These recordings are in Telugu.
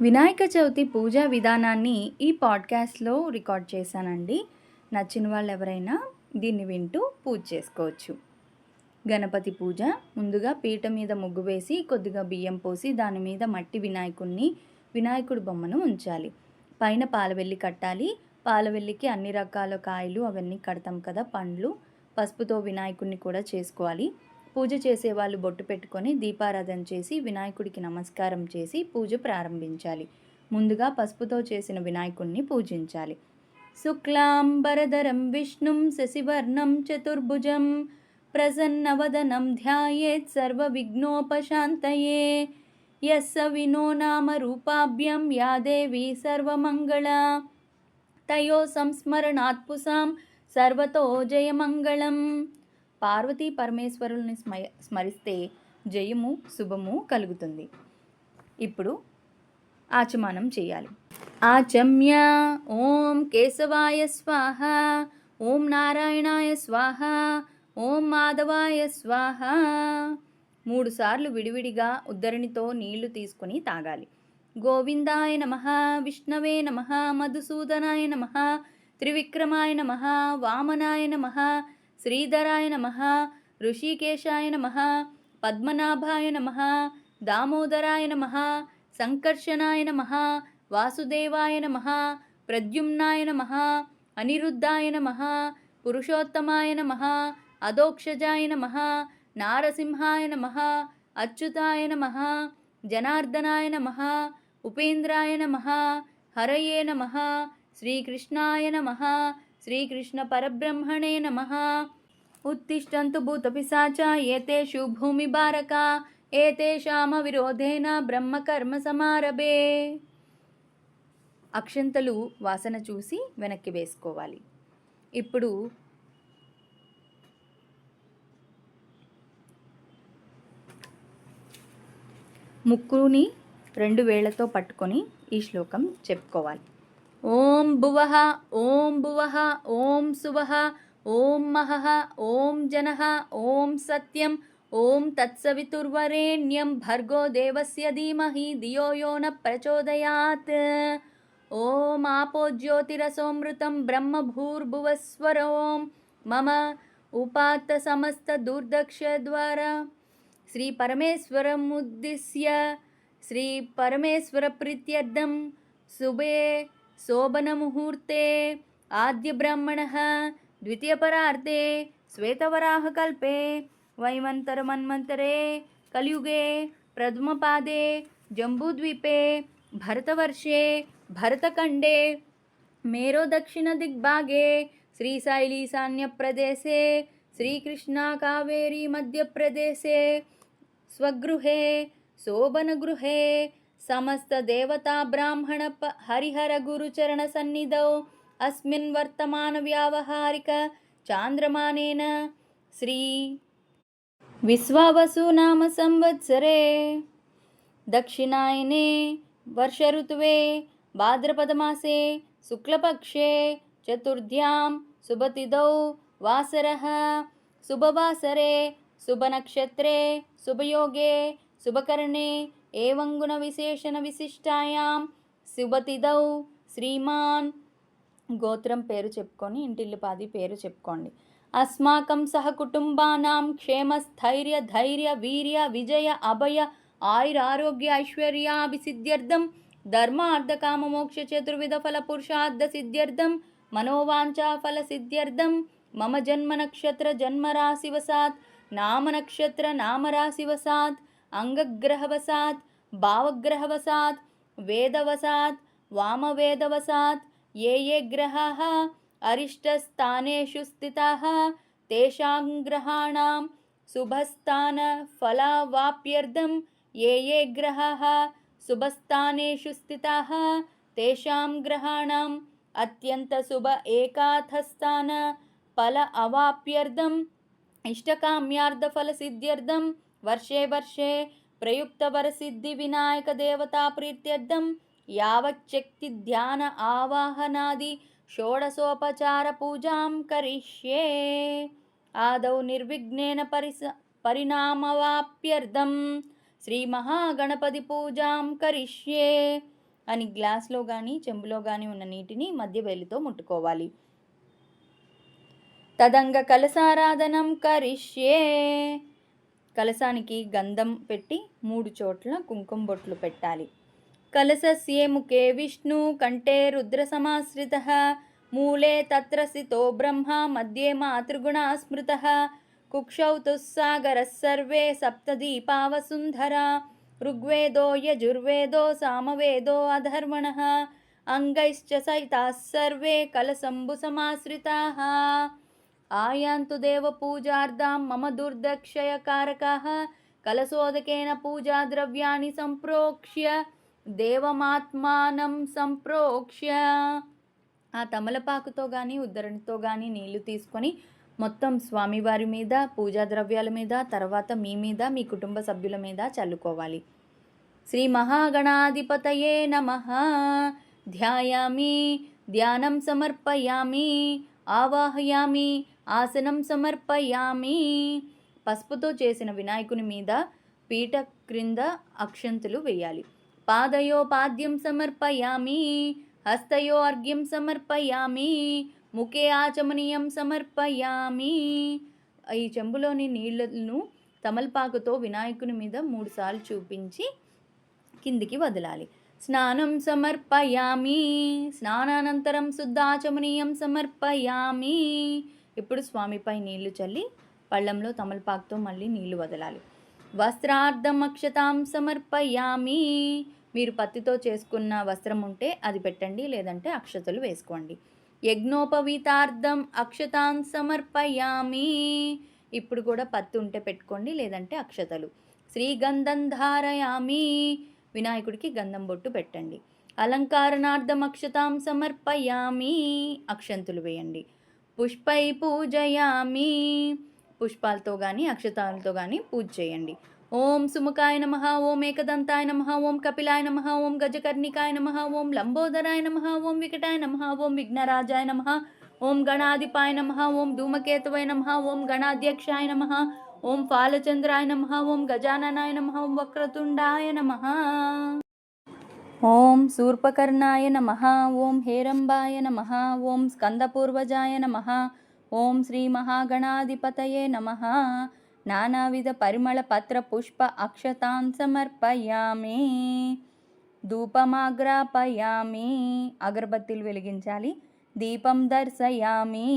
వినాయక చవితి పూజా విధానాన్ని ఈ పాడ్కాస్ట్లో రికార్డ్ చేశానండి. నచ్చిన వాళ్ళు ఎవరైనా దీన్ని వింటూ పూజ చేసుకోవచ్చు. గణపతి పూజ ముందుగా పీట మీద ముగ్గు వేసి కొద్దిగా బియ్యం పోసి దాని మీద మట్టి వినాయకుడిని వినాయకుడి బొమ్మను ఉంచాలి. పైన పాలవెల్లి కట్టాలి. పాలవెల్లికి అన్ని రకాల కాయలు అవన్నీ కడతాం కదా పండ్లు. పసుపుతో వినాయకుడిని కూడా చేసుకోవాలి. పూజ చేసే వాళ్ళు బొట్టు పెట్టుకొని దీపారాధన చేసి వినాయకుడికి నమస్కారం చేసి పూజ ప్రారంభించాలి. ముందుగా పసుపుతో చేసిన వినాయకుడిని పూజించాలి. శుక్లాంబరధరం విష్ణుం శశివర్ణం చతుర్భుజం ప్రసన్నవదనం ధ్యాయేత్ సర్వ విఘ్నోపశాంతయే యస్స వినో నామ రూపాభ్యం యా దేవి సర్వమంగళ. తయో సంస్మరణాత్పుసాం సర్వతో జయమంగళం. పార్వతీ పరమేశ్వరుల్ని స్మ స్మరిస్తే జయము శుభము కలుగుతుంది. ఇప్పుడు ఆచమానం చేయాలి. ఆచమ్య ఓం కేశవాయ స్వాహ ఓం నారాయణాయ స్వాహ ఓం మాధవాయ స్వాహ. మూడుసార్లు విడివిడిగా ఉద్ధరణితో నీళ్ళు తీసుకుని తాగాలి. గోవిందాయ నమ విష్ణవే నమ మధుసూదనాయ నమ త్రివిక్రమాయ నమ వామనాయ నమ శ్రీధరాయ నమ ఋషికేశాయ నమ పద్మనాభాయ నమ దామోదరాయ నమ సంకర్షణాయ నమ వాసుదేవాయ నమ ప్రద్యుమ్నాయ నమ అనిరుద్ధాయ నమ పురుషోత్తమాయ నమ అదోక్షజాయ నమ నారసింహాయ నమ అచ్యుతాయ నమ జనార్దనాయ నమ ఉపేంద్రాయ నమ హరయే నమ శ్రీకృష్ణాయ నమ శ్రీకృష్ణ పరబ్రహ్మణే నమ. ఉత్తిష్టంతు భూతపిశాచ ఏతేషు భూమిభారక ఏతేషామ విరోధేన బ్రహ్మకర్మ సమారభే. అక్షంతలు వాసన చూసి వెనక్కి వేసుకోవాలి. ఇప్పుడు ముక్కుని రెండు వేళ్ళతో పట్టుకొని ఈ శ్లోకం చెప్పుకోవాలి. ఓం భువ ఓం భువ ఓం సువః ఓం మహః ఓం జన ఓం సత్యం ఓం తత్సవితుర్వరేణ్యం భర్గో దేవస్య ధీమహి ధియో యో న ప్రచోదయాత్. ఓం ఆపో జ్యోతిరసోమృతం బ్రహ్మ భూర్భువస్వరోం మమ ఉపాత్త సమస్త దుర్దక్ష ద్వారా శ్రీ పరమేశ్వరముద్దిశ్య శ్రీ పరమేశ్వర ప్రీత్యర్థం శుభే शोभनमुहूर्ते आद्यब्राह्मणः द्वितीयपरार्धे श्वेतवराहकल्पे वैमन्तरमन्वन्तरे कलियुगे पादे जम्बूद्वीपे, भरतवर्षे भरतखंडे मेरो दक्षिण दिग्भागे श्रीशैलीसान्यप्रदेशे भरतखण्डे कावेरी मध्य प्रदेशे स्वगृहे शोभनगृहे సమస్త దేవతా బ్రాహ్మణ హరిహర గురుచరణ సన్నిధౌ. అస్మిన్ వర్తమాన వ్యావహారిక చాంద్రమానేన. శ్రీ విశ్వావసు నామ సంవత్సరే. దక్షిణాయనే వర్ష ఋతువే భాద్రపదమాసే శుక్లపక్షే చతుర్థ్యాం శుభతిథౌ వాసర. శుభవాసరే శుభనక్షత్రే శుభయోగే శుభకర్ణే ఏవం గుణవిశేషణ విశిష్టాయాం. శుభతిథౌ. శ్రీమాన్. గోత్రం పేరు చెప్పుకొని ఇంటిల్లిపాది పేరు చెప్పుకోండి. అస్మాకం సహ కుటుంబానాం క్షేమ స్థైర్య ధైర్య వీర్య విజయ అభయ ఆయుర ఆరోగ్య ఐశ్వర్యాభిసిద్ధ్యర్థం. ధర్మ అర్థ మోక్ష చతుర్విధ ఫల పురుషార్థ సిద్ధ్యర్థం. మనోవాంఛా ఫల సిద్ధ్యర్థం. మమ జన్మ నక్షత్ర జన్మరాశివసాత్ నామ నక్షత్ర నామరాశివసాత్ అంగగ్రహవశాత్ భావగ్రహవశాత్ వేదవశాత్ వామవేదవశాత్ ఏ ఏ గ్రహాः అరిష్టస్థానేషు స్థితాः తేషాం గ్రహాణాం శుభస్థానఫలావాప్యర్థం ఏ ఏ గ్రహాः శుభస్థానేషు స్థితాः తేషాం గ్రహాణాం అత్యంత శుభ ఏకాథస్థాన ఫల అవాప్యర్థం ఇష్టకామ్యార్థఫలసిద్ధ్యర్థం వర్షే వర్షే ప్రయుక్తవరసిద్ధి వినాయక దేవతా ప్రీత్యర్థం యావచ్చక్తి ధ్యాన ఆవాహనాది షోడశోపచార పూజాం కరిష్యే ఆదౌ నిర్విఘ్నేన పరిస పరిణామవాప్యర్థం శ్రీమహాగణపతి పూజాం కరిష్యే అని గ్లాస్లో కానీ చెంబులో కానీ ఉన్న నీటిని మధ్య వేలితో ముట్టుకోవాలి. తదంగ కలసారాధనం కరిష్యే। కలశానికి గంధం పెట్టి మూడు చోట్ల కుంకుమ బొట్లు పెట్టాలి. కలశస్యేముఖే విష్ణు కంటే రుద్ర సమాశ్రిత మూలే తత్ర స్థితో బ్రహ్మ మధ్యే మాతృగుణ స్మృత కుక్షౌ తుస్సాగరः సర్వే సప్తదీపావసుంధర ఋగ్వేదో యజుర్వేదో సామవేదో అధర్వణः అంగైశ్చ సహితాः సర్వే కలశంబు సమాశ్రితాः। ఆయాంతు దేవపూజార్థం మమ దుర్దక్షయకారకాः కలశోదకేన పూజాద్రవ్యాణి సంప్రోక్ష్య దేవమాత్మానం సంప్రోక్ష్య. ఆ తమలపాకుతో కానీ ఉద్దరణతో కానీ నీళ్ళు తీసుకొని మొత్తం స్వామివారి మీద పూజా ద్రవ్యాల మీద తర్వాత మీ మీద మీ కుటుంబ సభ్యుల మీద చల్లుకోవాలి. శ్రీ మహాగణాధిపతయే నమ. ధ్యాయామి ధ్యానం సమర్పయామి ఆవాహయామి ఆసనం సమర్పయామి. పసుపుతో చేసిన వినాయకుని మీద పీట క్రింద అక్షంతులు వేయాలి. పాదయో పాద్యం సమర్పయామి. హస్తయో అర్ఘ్యం సమర్పయామి. ముఖే ఆచమనీయం సమర్పయామి. ఈ చెంబులోని నీళ్ళను తమలపాకుతో వినాయకుని మీద మూడుసార్లు చూపించి కిందికి వదలాలి. స్నానం సమర్పయామి. స్నానానంతరం శుద్ధాచమనీయం సమర్పయామి. ఇప్పుడు స్వామిపై నీళ్ళు చల్లి పళ్ళంలో తమలపాకుతో మళ్ళీ నీళ్ళు వదలాలి. వస్త్రార్థం అక్షతాం సమర్పయామి. మీరు పత్తితో చేసుకున్న వస్త్రం ఉంటే అది పెట్టండి లేదంటే అక్షతలు వేసుకోండి. యజ్ఞోపవీతార్థం అక్షతాన్ సమర్పయామి. ఇప్పుడు కూడా పత్తి ఉంటే పెట్టుకోండి లేదంటే అక్షతలు. శ్రీగంధం ధారయామి వినాయకుడికి గంధం బొట్టు పెట్టండి. అలంకారణార్థం అక్షతాం సమర్పయామి. అక్షంతులు వేయండి. పుష్పై పూజయామి పుష్పాలతో కానీ అక్షతాలతో కానీ పూజ చేయండి ఓం సుముఖాయ నమ ఓం ఏకదంతాయ నమ ఓం కపిలాయ నమ ఓం గజకర్ణికాయ నమ ఓం లంబోదరాయ నమ ఓం వికటాయ నమ ఓం విఘ్నరాజాయ నమ ఓం గణాధిపాయ నమ ఓం ధూమకేతవయ నమ ఓం గణాధ్యక్షాయ నమ ఓం ఫాలచంద్రాయ నమ ఓం గజాననాయ నమ ఓం వక్రతుండాయ నమ ఓం శూర్పకర్ణాయ నమ ఓం హేరంబాయ నమ ఓం స్కందపూర్వజాయ నమ ఓం శ్రీ మహాగణాధిపతయే నమ. నానావిధ పరిమళ పత్ర పుష్ప అక్షతాన్ సమర్పయామి. ధూపమాగ్రాపయామి. అగరబత్తిలు వెలిగించాలి. దీపం దర్శయామి.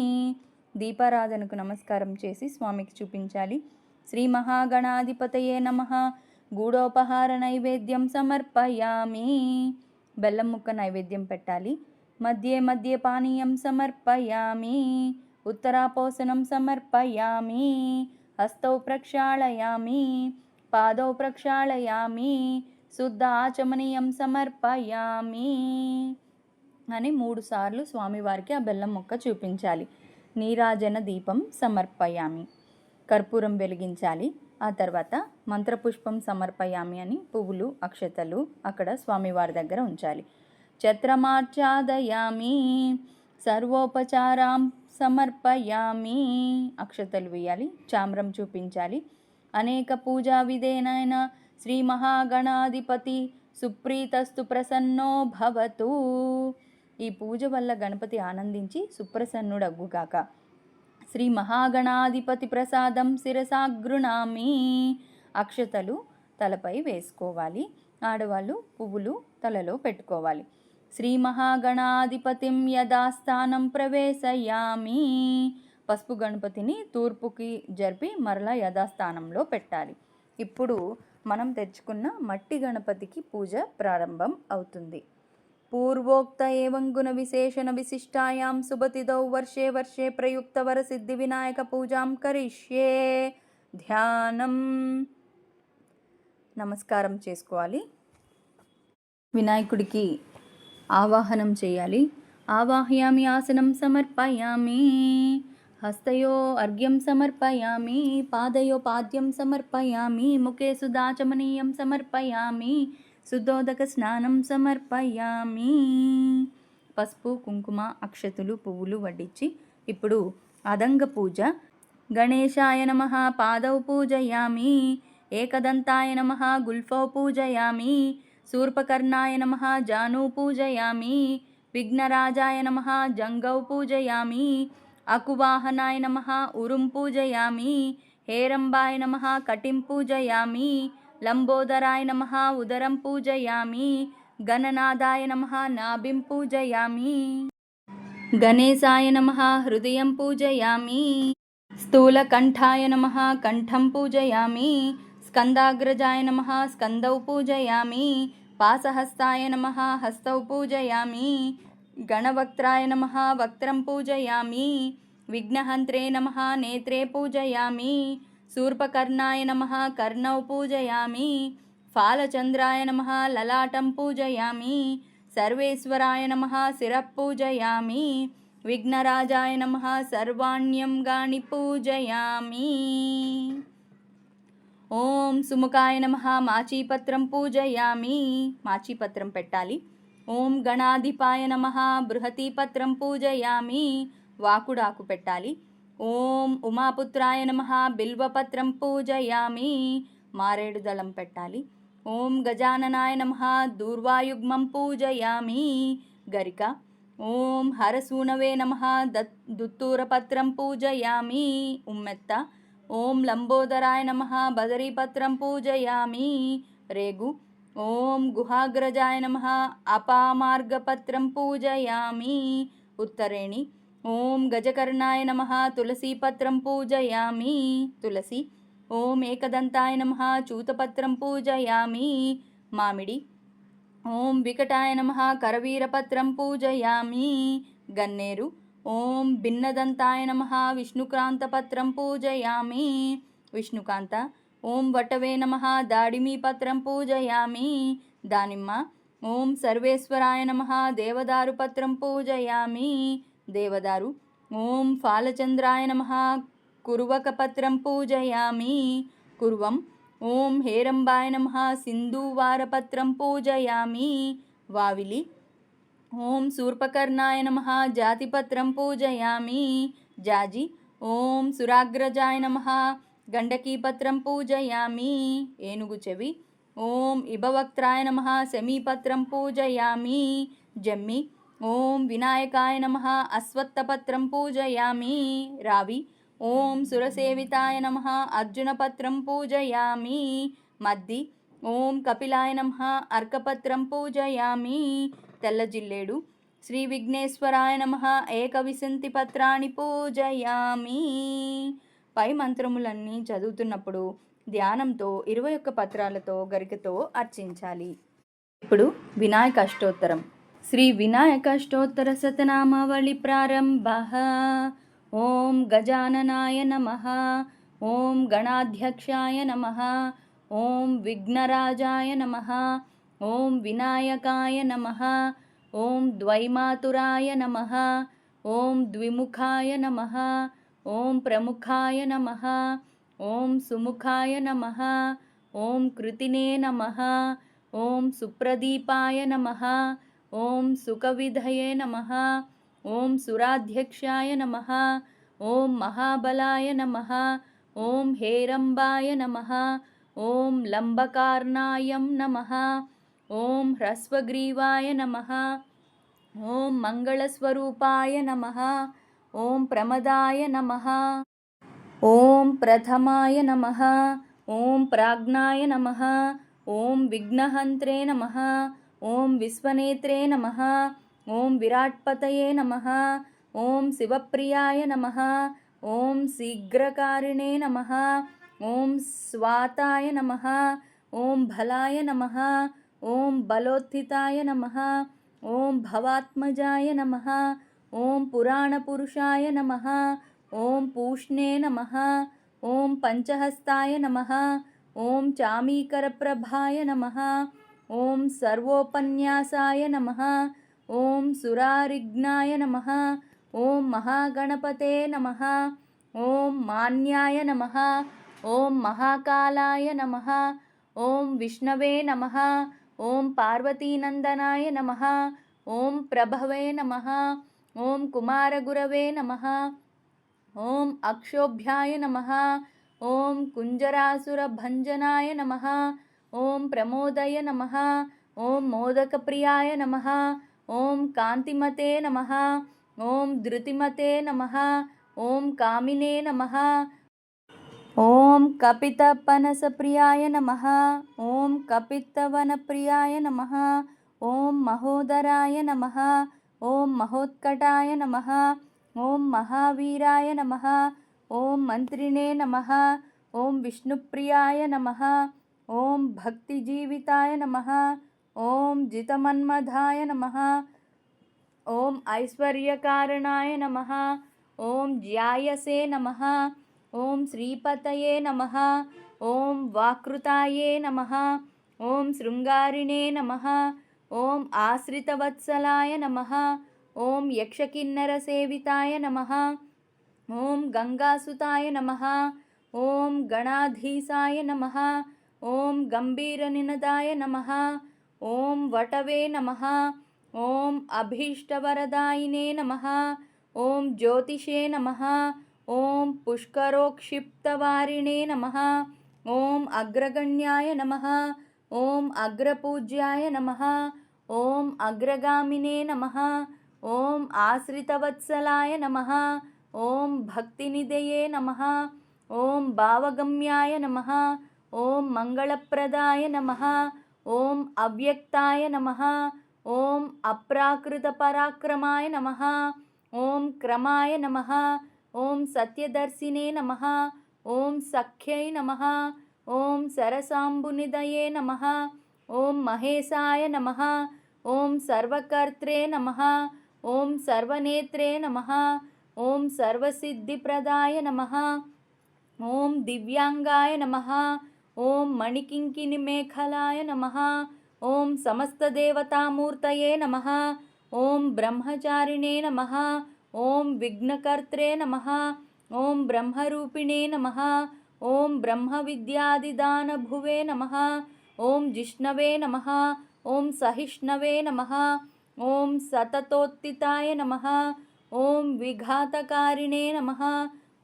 దీపారాధనకు నమస్కారం చేసి స్వామికి చూపించాలి. శ్రీ మహాగణాధిపతయే నమ. గూడోపహార నైవేద్యం సమర్పయామి. బెల్లం ముక్క నైవేద్యం పెట్టాలి. మధ్యే మధ్య పానీయం సమర్పయామి. ఉత్తరాపోసనం సమర్పయామి. హస్తౌ ప్రక్షాళయామి. పాదౌ ప్రక్షాళయామి. శుద్ధ ఆచమనీయం సమర్పయామి. అని మూడు సార్లు స్వామివారికి ఆ బెల్లం మొక్క చూపించాలి. నీరాజన దీపం సమర్పయామి. కర్పూరం వెలిగించాలి. ఆ తర్వాత మంత్రపుష్పం సమర్పయామి అని పువ్వులు అక్షతలు అక్కడ స్వామివారి దగ్గర ఉంచాలి. ఛత్రమార్చాదయామి సర్వోపచారం సమర్పయామి అక్షతలు వేయాలి చామ్రం చూపించాలి. అనేక పూజా విధేనైన శ్రీ మహాగణాధిపతి సుప్రీతస్తు ప్రసన్నో భవతు. ఈ పూజ వల్ల గణపతి ఆనందించి సుప్రసన్నుడగ్గుగాక. శ్రీ మహాగణాధిపతి ప్రసాదం శిరసాగృణామి. అక్షతలు తలపై వేసుకోవాలి. ఆడవాళ్ళు పువ్వులు తలలో పెట్టుకోవాలి. శ్రీ మహాగణాధిపతిం యథాస్థానం ప్రవేశయామి పసుపు గణపతిని తూర్పుకి జరిపి మరలా యథాస్థానంలో పెట్టాలి. ఇప్పుడు మనం తెచ్చుకున్న మట్టి గణపతికి పూజ ప్రారంభం అవుతుంది. పూర్వోక్త ఏవం గుణ విశేషణ విశిష్టాయాం సుభతిదౌ వర్షే వర్షే ప్రయుక్తవర సిద్ధి వినాయక పూజాం కరిష్యే. ధ్యానం. నమస్కారం చేసుకోవాలి. వినాయకుడికి ఆవాహనం చేయాలి. ఆవాహయామి ఆసనం సమర్పయామి. హస్తయో అర్ఘ్యం సమర్పయామి. పాదయో పాద్యం సమర్పయామి. ముఖే సుదాచమనీయం సమర్పయామి. శుద్ధోదక స్నానం సమర్పయామి. పసుపు కుంకుమ అక్షతులు పువ్వులు వడ్డించి ఇప్పుడు అదంగ పూజ. గణేశాయ నమ పాదౌ పూజయామి. ఏకదంతాయ నమ గుల్ఫౌ పూజయామి. శూర్పకర్ణాయ నమ జాను పూజయామి. విఘ్నరాజాయ నమ జంగౌ పూజయామి. అకువాహనాయ నమ ఉరుం పూజయామి. హేరంబాయ నమ కటిం పూజయామి. లంబోదరాయ నమ ఉదరం పూజయామి గణనాదాయ నమ నాభిం పూజయామి. గణేశాయ నమ హృదయం పూజయామి. స్థూలకంఠాయ నమ కంఠం పూజయామి. స్కందాగ్రజాయ నమ స్కందౌ పూజయామి. పాసహస్తాయ నమ హస్తౌ పూజయామి. గణవక్త్రాయ నమ వక్త్రం పూజయామి. విఘ్నహంత్రే నమ నేత్రే పూజయామి. శూర్పకర్ణాయ నమ కర్ణౌ పూజయామి ఫాలచంద్రాయ నమ లలాటం పూజయామి సర్వేశ్వరాయ నమ శిరః పూజయామి విఘ్నరాజాయ నమ సర్వాణ్యం గాని పూజయామి. ఓం సుముఖాయ నమ మాచీపత్రం పూజయామి. మాచీపత్రం పెట్టాలి. ఓం గణాధిపాయ నమ బృహతీపత్రం పూజయామి. వాకుడాకు పెట్టాలి. ఓం ఉమాపుత్రాయ నమ బిల్వపత్రం పూజయామి. మారేడు దళం పెట్టాలి. ఓం గజాననాయ నమ దూర్వాయుగ్మం పూజయామి. గరిక. ఓం హరసూనవే నమ దత్ దుత్తూరపత్రం పూజయామి. ఉమ్మెత్త. ఓం లంబోదరాయ నమ బదరీపత్రం పూజయామి. రేగు. ఓం గుహాగ్రజాయ నమ అపామార్గపత్రం పూజయామి. ఉత్తరేణి. ఓం గజకర్ణాయ నమ. తులసీపత్రం పూజయామి. తులసి. ఓం ఏకదంతాయ నమ. చూతపత్రం పూజయామి. మామిడి. ఓం వికటాయ నమ. కరవీరపత్రం పూజయామి. గన్నేరు. ఓం భిన్నదంతాయ నమ. విష్ణుక్రాంతపత్రం పూజయామి. విష్ణుకాంత. ఓం వటవే నమ. దాడిమీ పత్రం పూజయామి. దానిమ్మ. ఓం సర్వేశ్వరాయ నమ. దేవదారు పత్రం పూజయామి. దేవదారు. ఓం ఫాలచంద్రాయ నమ. కురువకపత్రం పూజయామి. కుర్వం. ఓం హేరంబాయ నమ. సింధూవారపత్రం పూజయామి. వావిలి. ఓం శూర్పకర్ణాయ నమ. జాతిపత్రం పూజయామి. జాజి. ఓం సురాగ్రజాయ నమ. గండకీపత్రం పూజయామి. ఏనుగు చెవి. ఓం ఇభవక్త్రాయ నమ. శమీపత్రం పూజయామి. జమ్మి. ఓం వినాయకాయ నమ అశ్వత్థపత్రం పూజయామి. రావి ఓం సురసేవితాయ నమ అర్జునపత్రం పూజయామి. మద్ది ఓం కపిలాయ నమ అర్కపత్రం పూజయామి. తెల్ల జిల్లేడు శ్రీ విఘ్నేశ్వరాయ నమ ఏకవిశంతి పత్రాన్ని పూజయామి. పై మంత్రములన్నీ చదువుతున్నప్పుడు ధ్యానంతో ఇరవై ఒక్క పత్రాలతో గరికతో అర్చించాలి. ఇప్పుడు వినాయక అష్టోత్తరం. శ్రీ వినాయక అష్టోత్తర శతనామావళి ప్రారంభ. ఓం గజాననాయ నమ. ఓం గణాధ్యక్షాయ నమ. ఓం విఘ్నరాజాయ నమ. ఓం వినాయకాయ నమ. ఓం ద్వైమాతురాయ నమ. ఓం ద్విముఖాయ నమ. ఓం ప్రముఖాయ నమ. ఓం సుముఖాయ నమ. ఓం కృతినే నమ. ॐ सुकविधये नमः ॐ सुराध्यक्षाय नमः ॐ महाबलाय नमः ॐ हेरम्बाय नमः ॐ लम्बकार्णायं नमः ॐ ह्रस्वग्रीवाय नमः ॐ मङ्गलस्वरूपाय नमः ॐ प्रमदाय नमः ॐ प्रथमाय नमः ॐ प्राज्ञाय नमः ॐ विघ्नहन्त्रे नमः ఓం విఘ్నహంత్రే నమ ఓం విశ్వనేత్రే నమ ఓం విరాట్పతయే నమ ఓం శివప్రియాయ నమ ఓం శీఘ్రకారిణే నమ ఓం స్వాతాయ నమ ఓం బలాయ నమ ఓం బలోత్థితాయ నమ ఓం భవాత్మజాయ నమ ఓం పురాణపురుషాయ నమ ఓం పూష్ణే నమ ఓం పంచహస్తాయ నమ ఓం సర్వోపన్యాసాయ నమ ఓం సురారిఘ్నాయ నమ ఓం మహాగణపతే నమ ఓం మాన్యాయ నమ ఓం మహాకాలాయ నమ ఓం విష్ణవే నమ ఓం పార్వతీనందనాయ నమ ఓం ప్రభవే నమ ఓం కుమారగురవే నమ ఓం అక్షోభ్యాయ నమ ఓం కుంజరాసురభంజనాయ నమ ఓం ప్రమోదయ నమ ఓం మోదకప్రియాయ నమ ఓం కాంతిమతే నమ ఓం ధృతిమతే నమ ఓం కామినే నమ ఓం కపితపనసప్రియాయ నమ ఓం కపితవనప్రియాయ నమ ఓం మహోదరాయ నమ ఓం మహోత్కటాయ నమ ఓం మహావీరాయ నమ ఓం మంత్రిణే నమ ఓం విష్ణుప్రియాయ నమ ఓం భక్తిజీవితాయ నమ ఓం జితమన్మధాయ నమ ఓం ఐశ్వర్యకారణాయ నమ ఓం జ్యాయసే నమ ఓం శ్రీపతయే నమ ఓం వాకృతాయే నమ ఓం శృంగారిణే నమ ఓం ఆశ్రితవత్సలాయ నమ ఓం యక్షకిన్నరసేవితాయ నమ ఓం గంగాసుతాయ నమ ఓం గణాధీశాయ నమ ఓం గంభీరనినదాయ నమ ఓం వటవే నమ ఓం అభీష్టవరదాయినే నమ ఓం జ్యోతిషే నమ ఓం పుష్కరోక్షిప్తవారిణే నమ ఓం అగ్రగణ్యాయ నమ ఓం అగ్రపూజ్యాయ నమ ఓం అగ్రగామినే నమ ఓం ఆశ్రితవత్సలాయ నమ ఓం భక్తినిదయే నమ ఓం భావగమ్యాయ నమ ॐ मङ्गलप्रदाय नमः ॐ अव्यक्ताय नमः ॐ अप्राकृतपराक्रमाय नमः ॐ क्रमाय नमः ॐ सत्यदर्शिने नमः ॐ सख्यै नमः ॐ सरसाम्बुनिदये नमः ॐ महेशाय नमः ॐ सर्वकर्त्रे नमः ॐ सर्वनेत्रे नमः ॐ सर्वसिद्धिप्रदाय नमः ॐ दिव्याङ्गाय नमः ఓం మణికింకిని మేఖలాయ నమ ఓం సమస్తదేవతామూర్తయే నమ ఓం బ్రహ్మచారిణే నమ ఓం విఘ్నకర్త్రే నమ ఓం బ్రహ్మరూపిణే నమ ఓం బ్రహ్మవిద్యాదిదానభువే నమ ఓం జిష్ణవే నమ ఓం సహిష్ణవే నమ ఓం సతతోత్తితాయ నమ ఓం విఘాతకారిణే నమ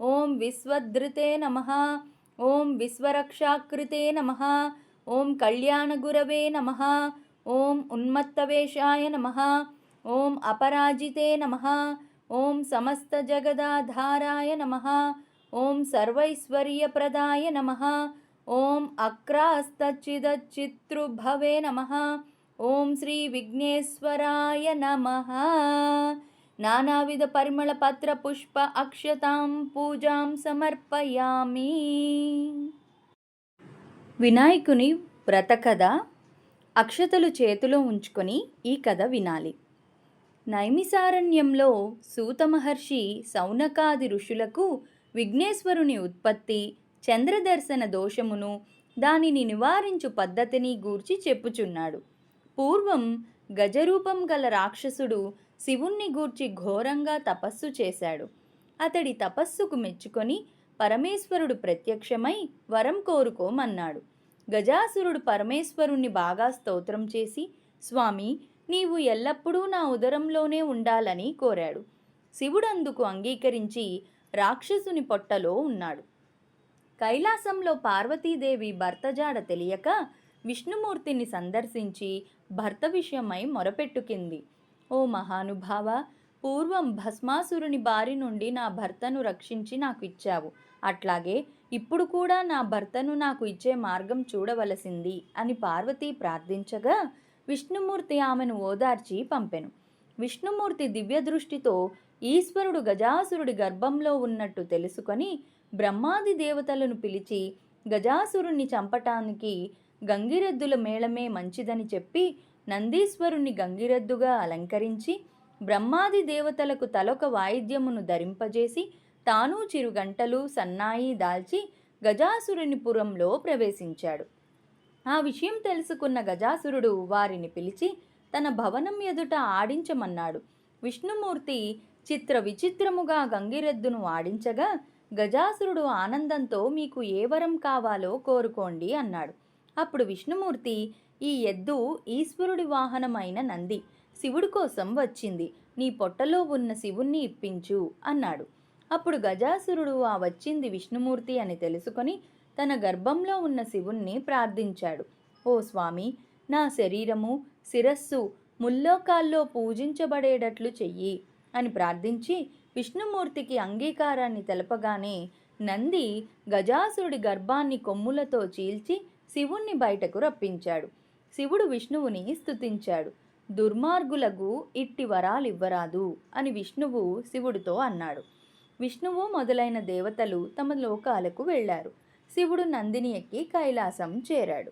ఓం విశ్వధృతే నమ ఓం విశ్వరక్షాకృతే నమ. ఓం కళ్యాణగురవే నమ. ఓం ఉన్మత్తవేషాయ నమ. ఓం అపరాజితే నమ. ఓం సమస్తజగదాధారాయ నమ. ఓం సర్వైశ్వర్యప్రదాయ నమ. ఓం అక్రాస్తచిదచితృభవే నమ. ఓం శ్రీ విఘ్నేశ్వరాయ నమ. నానావిధ పరిమళ పత్ర పుష్ప అక్షతాం పూజాం సమర్పయామి. వినాయకుని వ్రతకథ అక్షతలు చేతిలో ఉంచుకొని ఈ కథ వినాలి. నైమిసారణ్యంలో సూత మహర్షి సౌనకాది ఋషులకు విఘ్నేశ్వరుని ఉత్పత్తి చంద్రదర్శన దోషమును దానిని నివారించు పద్ధతిని గూర్చి చెప్పుచున్నాడు. పూర్వం గజరూపం గల రాక్షసుడు శివుణ్ణి గూర్చి ఘోరంగా తపస్సు చేశాడు. అతడి తపస్సుకు మెచ్చుకొని పరమేశ్వరుడు ప్రత్యక్షమై వరం కోరుకోమన్నాడు. గజాసురుడు పరమేశ్వరుణ్ణి బాగా స్తోత్రం చేసి స్వామి నీవు ఎల్లప్పుడూ నా ఉదరంలోనే ఉండాలని కోరాడు. శివుడు అందుకు అంగీకరించి రాక్షసుని పొట్టలో ఉన్నాడు. కైలాసంలో పార్వతీదేవి భర్త జాడ తెలియక విష్ణుమూర్తిని సందర్శించి భర్త విషయమై మొరపెట్టుకింది. ఓ మహానుభావ పూర్వం భస్మాసురుని బారి నుండి నా భర్తను రక్షించి నాకు ఇచ్చావు. అట్లాగే ఇప్పుడు కూడా నా భర్తను నాకు ఇచ్చే మార్గం చూడవలసింది అని పార్వతి ప్రార్థించగా విష్ణుమూర్తి ఆమెను ఓదార్చి పంపెను. విష్ణుమూర్తి దివ్య దృష్టితో ఈశ్వరుడు గజాసురుడి గర్భంలో ఉన్నట్టు తెలుసుకొని బ్రహ్మాది దేవతలను పిలిచి గజాసురుణ్ణి చంపటానికి గంగిరెద్దుల మేళమే మంచిదని చెప్పి నందీశ్వరుణ్ణి గంగిరెద్దుగా అలంకరించి బ్రహ్మాది దేవతలకు తలొక వాయిద్యమును ధరింపజేసి తాను చిరుగంటలు సన్నాయి దాల్చి గజాసురుని పురంలో ప్రవేశించాడు. ఆ విషయం తెలుసుకున్న గజాసురుడు వారిని పిలిచి తన భవనం ఎదుట ఆడించమన్నాడు. విష్ణుమూర్తి చిత్ర విచిత్రముగా గంగిరెద్దును ఆడించగా గజాసురుడు ఆనందంతో మీకు ఏ వరం కావాలో కోరుకోండి అన్నాడు. అప్పుడు విష్ణుమూర్తి ఈ ఎద్దు ఈశ్వరుడి వాహనమైన నంది. శివుడి కోసం వచ్చింది. నీ పొట్టలో ఉన్న శివుణ్ణి ఇప్పించు అన్నాడు. అప్పుడు గజాసురుడు ఆ వచ్చింది విష్ణుమూర్తి అని తెలుసుకొని తన గర్భంలో ఉన్న శివుణ్ణి ప్రార్థించాడు. ఓ స్వామి నా శరీరము శిరస్సు ముల్లోకాల్లో పూజించబడేటట్లు చెయ్యి అని ప్రార్థించి విష్ణుమూర్తికి అంగీకారాన్ని తెలపగానే నంది గజాసురుడి గర్భాన్ని కొమ్ములతో చీల్చి శివుణ్ణి బయటకు రప్పించాడు. శివుడు విష్ణువుని స్థుతించాడు దుర్మార్గులకు ఇట్టి వరాలివ్వరాదు అని విష్ణువు శివుడితో అన్నాడు. విష్ణువు మొదలైన దేవతలు తమ లోకాలకు వెళ్ళారు. శివుడు నందిని ఎక్కి కైలాసం చేరాడు.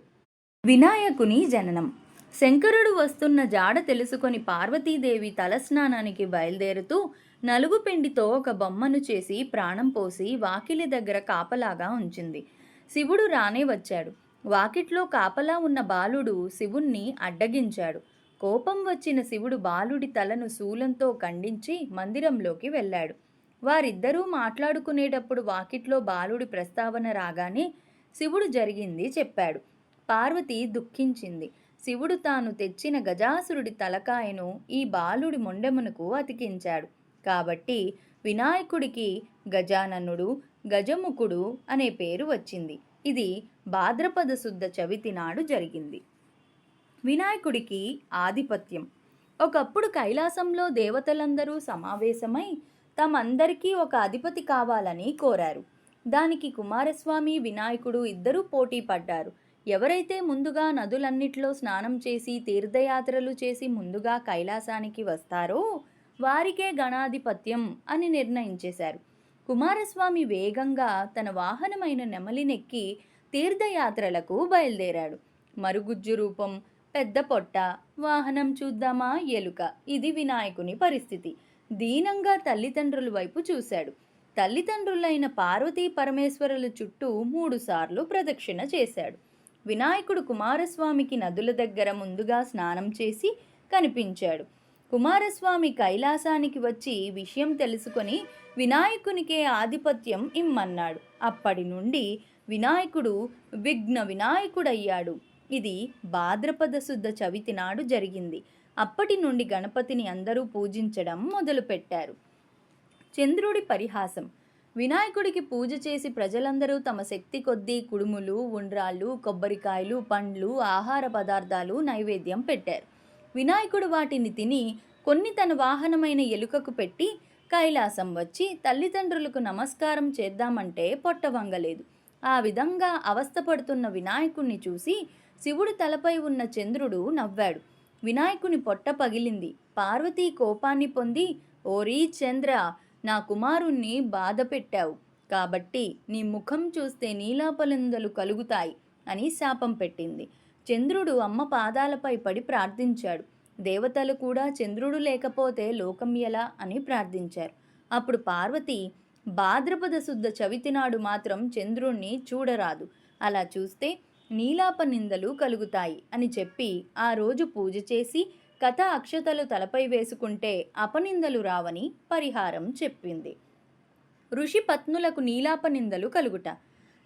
వినాయకుని జననం. శంకరుడు వస్తున్న జాడ తెలుసుకొని పార్వతీదేవి తలస్నానానికి బయలుదేరుతూ నలుగు పిండితో ఒక బొమ్మను చేసి ప్రాణం పోసి వాకిలి దగ్గర కాపలాగా ఉంచింది. శివుడు రానే వచ్చాడు. వాకిట్లో కాపలా ఉన్న బాలుడు శివుణ్ణి అడ్డగించాడు. కోపం వచ్చిన శివుడు బాలుడి తలను శూలంతో ఖండించి మందిరంలోకి వెళ్ళాడు. వారిద్దరూ మాట్లాడుకునేటప్పుడు వాకిట్లో బాలుడి ప్రస్తావన రాగానే శివుడు జరిగింది చెప్పాడు. పార్వతి దుఃఖించింది. శివుడు తాను తెచ్చిన గజాసురుడి తలకాయను ఈ బాలుడి మొండెమునకు అతికించాడు. కాబట్టి వినాయకుడికి గజాననుడు గజముఖుడు అనే పేరు వచ్చింది. ఇది భాద్రపద శుద్ధ చవితి నాడు జరిగింది. వినాయకుడికి ఆధిపత్యం. ఒకప్పుడు కైలాసంలో దేవతలందరూ సమావేశమై తమందరికీ ఒక అధిపతి కావాలని కోరారు. దానికి కుమారస్వామి వినాయకుడు ఇద్దరూ పోటీ పడ్డారు. ఎవరైతే ముందుగా నదులన్నిట్లో స్నానం చేసి తీర్థయాత్రలు చేసి ముందుగా కైలాసానికి వస్తారో వారికే గణాధిపత్యం అని నిర్ణయించేశారు. కుమారస్వామి వేగంగా తన వాహనమైన నెమలినెక్కి తీర్థయాత్రలకు బయలుదేరాడు. మరుగుజ్జు రూపం పెద్ద పొట్ట వాహనం చూద్దామా ఎలుక? ఇది వినాయకుని పరిస్థితి. దీనంగా తల్లిదండ్రుల వైపు చూశాడు. తల్లిదండ్రులైన పార్వతీ పరమేశ్వరుల చుట్టూ మూడుసార్లు ప్రదక్షిణ చేశాడు. వినాయకుడు కుమారస్వామికి నదుల దగ్గర ముందుగా స్నానం చేసి కనిపించాడు. కుమారస్వామి కైలాసానికి వచ్చి విషయం తెలుసుకొని వినాయకునికే ఆధిపత్యం ఇమ్మన్నాడు. అప్పటి నుండి వినాయకుడు విఘ్న వినాయకుడయ్యాడు. ఇది భాద్రపద శుద్ధ చవితి నాడు జరిగింది. అప్పటి నుండి గణపతిని అందరూ పూజించడం మొదలుపెట్టారు. చంద్రుడి పరిహాసం. వినాయకుడికి పూజ చేసి ప్రజలందరూ తమ శక్తి కొద్దీ కుడుములు ఉండ్రాళ్ళు కొబ్బరికాయలు పండ్లు ఆహార పదార్థాలు నైవేద్యం పెట్టారు. వినాయకుడు వాటిని తిని కొన్ని తన వాహనమైన ఎలుకకు పెట్టి కైలాసం వచ్చి తల్లిదండ్రులకు నమస్కారం చేద్దామంటే పొట్ట వంగలేదు. ఆ విధంగా అవస్థపడుతున్న వినాయకుణ్ణి చూసి శివుడు తలపై ఉన్న చంద్రుడు నవ్వాడు. వినాయకుని పొట్ట పగిలింది. పార్వతీ కోపాన్ని పొంది ఓరీ చంద్ర నా కుమారుణ్ణి బాధ పెట్టావు. కాబట్టి నీ ముఖం చూస్తే నీలాపలిందలు కలుగుతాయి అని శాపం పెట్టింది. చంద్రుడు అమ్మ పాదాలపై పడి ప్రార్థించాడు. దేవతలు కూడా చంద్రుడు లేకపోతే లోకం ఎలా అని ప్రార్థించారు. అప్పుడు పార్వతి భాద్రపద శుద్ధ చవితి నాడు మాత్రం చంద్రుణ్ణి చూడరాదు. అలా చూస్తే నీలాప నిందలు కలుగుతాయి అని చెప్పి ఆ రోజు పూజ చేసి కథ అక్షతలు తలపై వేసుకుంటే అపనిందలు రావని పరిహారం చెప్పింది. ఋషి పత్నులకు నీలాప నిందలు కలుగుట.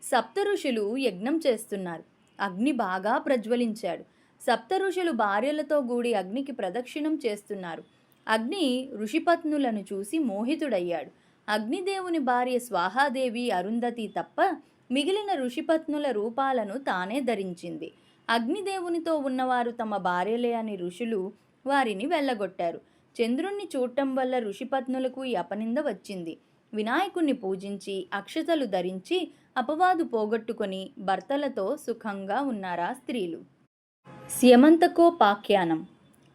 సప్త ఋషులు యజ్ఞం చేస్తున్నారు. అగ్ని బాగా ప్రజ్వలించాడు. సప్త ఋషులు భార్యలతో గూడి అగ్నికి ప్రదక్షిణం చేస్తున్నారు. అగ్ని ఋషిపత్నులను చూసి మోహితుడయ్యాడు. అగ్నిదేవుని భార్య స్వాహాదేవి అరుంధతి తప్ప మిగిలిన ఋషిపత్నుల రూపాలను తానే ధరించింది. అగ్నిదేవునితో ఉన్నవారు తమ భార్యలే అని ఋషులు వారిని వెళ్ళగొట్టారు చంద్రుణ్ణి చూడటం వల్ల ఋషిపత్నులకు ఈ అపనింద వచ్చింది. వినాయకుణ్ణి పూజించి అక్షతలు ధరించి అపవాదు పోగొట్టుకొని భర్తలతో సుఖంగా ఉన్నారా స్త్రీలు? స్యమంతకోపాఖ్యానం.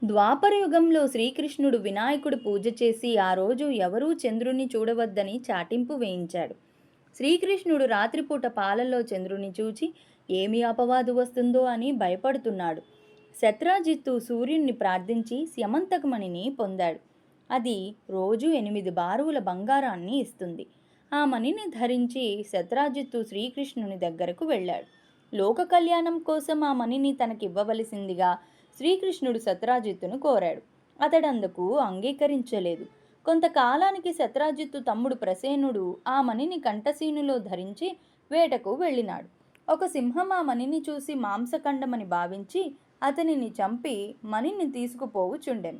ద్వాపరయుగంలో శ్రీకృష్ణుడు వినాయకుడు పూజ చేసి ఆ రోజు ఎవరూ చంద్రుణ్ణి చూడవద్దని చాటింపు వేయించాడు. శ్రీకృష్ణుడు రాత్రిపూట పాలల్లో చంద్రుని చూచి ఏమి అపవాదు వస్తుందో అని భయపడుతున్నాడు. శత్రాజిత్తు సూర్యుణ్ణి ప్రార్థించి స్యమంతకమణిని పొందాడు. అది రోజు ఎనిమిది బారువుల బంగారాన్ని ఇస్తుంది. ఆ మణిని ధరించి శత్రాజిత్తు శ్రీకృష్ణుని దగ్గరకు వెళ్ళాడు. లోక కళ్యాణం కోసం ఆ మణిని తనకివ్వవలసిందిగా శ్రీకృష్ణుడు శత్రాజిత్తును కోరాడు. అతడందుకు అంగీకరించలేదు. కొంతకాలానికి శత్రాజిత్తు తమ్ముడు ప్రసేనుడు ఆ మణిని కంఠసీనులో ధరించి వేటకు వెళ్ళినాడు. ఒక సింహం ఆ మణిని చూసి మాంసఖండమని భావించి అతనిని చంపి మణిని తీసుకుపోవుచుండెం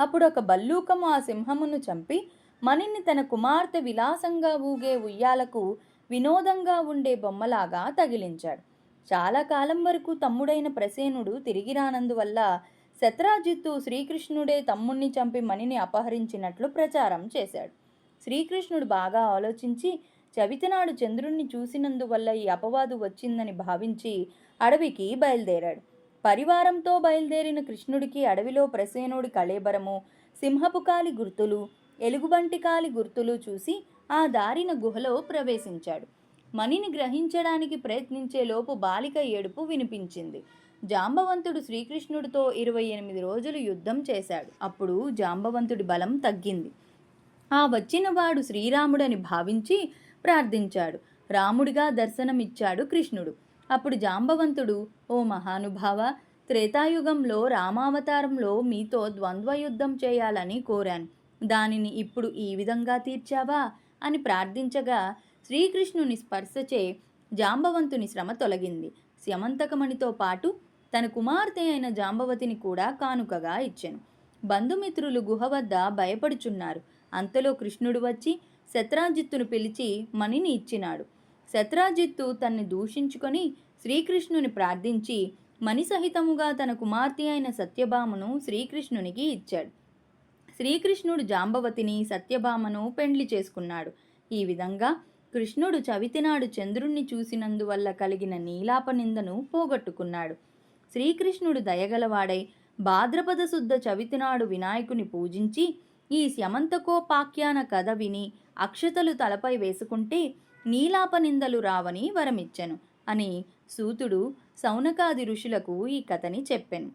అప్పుడు ఒక బల్లూకము ఆ సింహమును చంపి మణిని తన కుమార్తె విలాసంగా ఊగే ఉయ్యాలకు వినోదంగా ఉండే బొమ్మలాగా తగిలించాడు. చాలా కాలం వరకు తమ్ముడైన ప్రసేనుడు తిరిగి రానందువల్ల శత్రాజిత్తు శ్రీకృష్ణుడే తమ్ముణ్ణి చంపి మణిని అపహరించినట్లు ప్రచారం చేశాడు. శ్రీకృష్ణుడు బాగా ఆలోచించి చవితినాడు చంద్రుణ్ణి చూసినందువల్ల ఈ అపవాదు వచ్చిందని భావించి అడవికి బయలుదేరాడు. పరివారంతో బయలుదేరిన కృష్ణుడికి అడవిలో ప్రసేనుడి కళేబరము సింహపుకాలి గుర్తులు ఎలుగుబంటి కాలి గుర్తులు చూసి ఆ దారిన గుహలో ప్రవేశించాడు. మణిని గ్రహించడానికి ప్రయత్నించే లోపు బాలిక ఏడుపు వినిపించింది. జాంబవంతుడు శ్రీకృష్ణుడితో ఇరవై ఎనిమిది రోజులు యుద్ధం చేశాడు. అప్పుడు జాంబవంతుడి బలం తగ్గింది. ఆ వచ్చిన వాడు శ్రీరాముడని భావించి ప్రార్థించాడు. రాముడిగా దర్శనమిచ్చాడు కృష్ణుడు. అప్పుడు జాంబవంతుడు ఓ మహానుభావ త్రేతాయుగంలో రామావతారంలో మీతో ద్వంద్వ యుద్ధం చేయాలని కోరాను. దానిని ఇప్పుడు ఈ విధంగా తీర్చావా అని ప్రార్థించగా శ్రీకృష్ణుని స్పర్శచే జాంబవంతుని శ్రమ తొలగింది. స్యమంతకమణితో పాటు తన కుమార్తె అయిన జాంబవతిని కూడా కానుకగా ఇచ్చెను. బంధుమిత్రులు గుహ వద్ద భయపడుచున్నారు. అంతలో కృష్ణుడు వచ్చి శత్రాజిత్తును పిలిచి మణిని ఇచ్చినాడు. శత్రాజిత్తు తన్ని దూషించుకొని శ్రీకృష్ణుని ప్రార్థించి మణి సహితముగా తన కుమార్తె అయిన సత్యభామను శ్రీకృష్ణునికి ఇచ్చాడు. శ్రీకృష్ణుడు జాంబవతిని సత్యభామను పెండ్లి చేసుకున్నాడు. ఈ విధంగా కృష్ణుడు చవితినాడు చంద్రుణ్ణి చూసినందువల్ల కలిగిన నీలాప నిందను పోగొట్టుకున్నాడు. శ్రీకృష్ణుడు దయగలవాడై భాద్రపద శుద్ధ చవితినాడు వినాయకుని పూజించి ఈ శమంతకోపాఖ్యాన కథ విని అక్షతలు తలపై వేసుకుంటే నీలాప నిందలు రావని వరమిచ్చెను అని సూతుడు సౌనకాది ఋషులకు ఈ కథని చెప్పెను.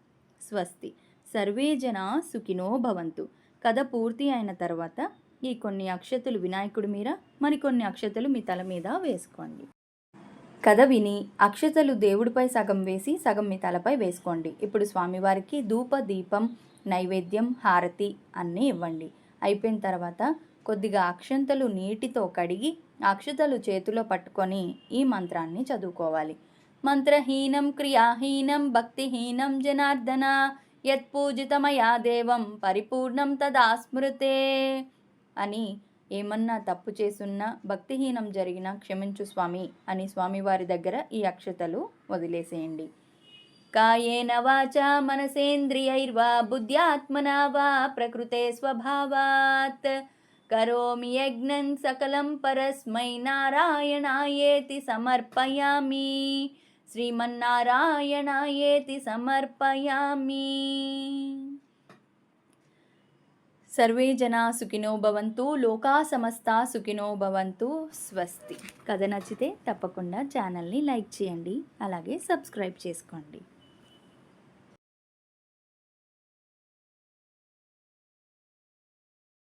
స్వస్తి. సర్వే జనా సుఖినో భవంతు. కథ పూర్తి అయిన తర్వాత ఈ కొన్ని అక్షతలు వినాయకుడి మీద మరికొన్ని అక్షతలు మీ తల మీద వేసుకోండి. కథ విని అక్షతలు దేవుడిపై సగం వేసి సగం మీ తలపై వేసుకోండి. ఇప్పుడు స్వామివారికి ధూప దీపం నైవేద్యం హారతి అన్నీ ఇవ్వండి. అయిపోయిన తర్వాత కొద్దిగా అక్షంతలు నీటితో కడిగి అక్షతలు చేతిలో పట్టుకొని ఈ మంత్రాన్ని చదువుకోవాలి. మంత్రహీనం క్రియాహీనం భక్తిహీనం జనార్దన యత్పూజితమయా దేవం పరిపూర్ణం తదా స్మృతే. అని ఏమన్నా తప్పు చేసున్నా భక్తిహీనం జరిగినా క్షమించు స్వామి అని స్వామివారి దగ్గర ఈ అక్షతలు వదిలేసేయండి. కాయేన వాచ మనసేంద్రియైర్వా బుద్ధ్యాత్మనా వా ప్రకృతే స్వభావాత్. కరోమి యజ్ఞం సకలం పరస్మై నారాయణాయేతి సమర్పయామి. శ్రీమన్నారాయణాయేతి సమర్పయామి. సర్వే జనా సుఖినో భవంతు లోకా సమస్త సుఖినో భవంతు స్వస్తి. కథ నచ్చితే తప్పకుండా ఛానల్ని లైక్ చేయండి అలాగే సబ్స్క్రైబ్ చేసుకోండి.